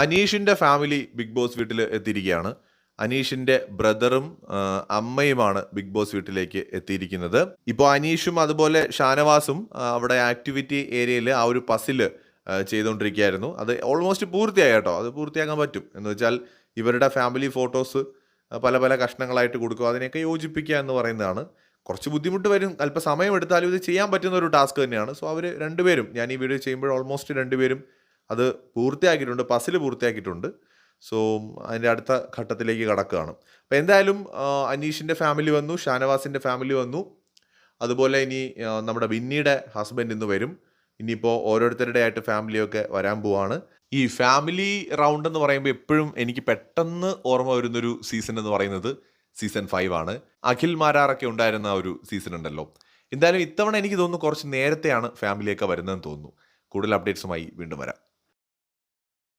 അനീഷിന്റെ family big boss വീട്ടിൽ എത്തിയിരിക്കുകയാണ്. അനീഷിന്റെ ബ്രദറും അമ്മയുമാണ് ബിഗ് ബോസ് വീട്ടിലേക്ക് എത്തിയിരിക്കുന്നത്. ഇപ്പോൾ അനീഷും അതുപോലെ ഷാനവാസും അവിടെ ആക്ടിവിറ്റി ഏരിയയിൽ ആ ഒരു പസിൽ ചെയ്തുകൊണ്ടിരിക്കുകയായിരുന്നു. അത് ഓൾമോസ്റ്റ് പൂർത്തിയായി കേട്ടോ. അത് പൂർത്തിയാക്കാൻ പറ്റും. എന്ന് വെച്ചാൽ ഇവരുടെ ഫാമിലി ഫോട്ടോസ് പല പല കഷ്ണങ്ങളായിട്ട് കൊടുക്കുക അതിനെയൊക്കെ യോജിപ്പിക്കുക എന്ന് പറയുന്നതാണ്. കുറച്ച് ബുദ്ധിമുട്ട് വരും. അല്പസമയം എടുത്താലും ഇത് ചെയ്യാൻ പറ്റുന്ന ഒരു ടാസ്ക് തന്നെയാണ്. സോ അവർ രണ്ടുപേരും ഞാൻ ഈ വീഡിയോ ചെയ്യുമ്പോൾ ഓൾമോസ്റ്റ് രണ്ടുപേരും അത് പൂർത്തിയാക്കിയിട്ടുണ്ട് പസിൽ പൂർത്തിയാക്കിയിട്ടുണ്ട്. സോ അതിന്റെ അടുത്ത ഘട്ടത്തിലേക്ക് കടക്കുകയാണ്. അപ്പോൾ എന്തായാലും അനീഷിന്റെ ഫാമിലി വന്നു ഷാനവാസിന്റെ ഫാമിലി വന്നു. അതുപോലെ ഇനി നമ്മുടെ വിന്നിയുടെ ഹസ്ബൻഡ് ഇന്ന് വരും. ഇനിയിപ്പോൾ ഓരോരുത്തരുടെ ആയിട്ട് ഫാമിലിയൊക്കെ വരാൻ പോവാണ്. ഈ ഫാമിലി റൗണ്ട് എന്ന് പറയുമ്പോൾ എപ്പോഴും എനിക്ക് പെട്ടെന്ന് ഓർമ്മ വരുന്നൊരു സീസൺ എന്ന് പറയുന്നത് സീസൺ ഫൈവ് ആണ്. അഖിൽ മാരാറൊക്കെ ഉണ്ടായിരുന്ന ഒരു സീസൺ ഉണ്ടല്ലോ. എന്തായാലും ഇത്തവണ എനിക്ക് തോന്നുന്നു കുറച്ച് നേരത്തെയാണ് ഫാമിലിയൊക്കെ വരുന്നതെന്ന് തോന്നുന്നു. കൂടുതൽ അപ്ഡേറ്റ്സുമായി വീണ്ടും വരാം.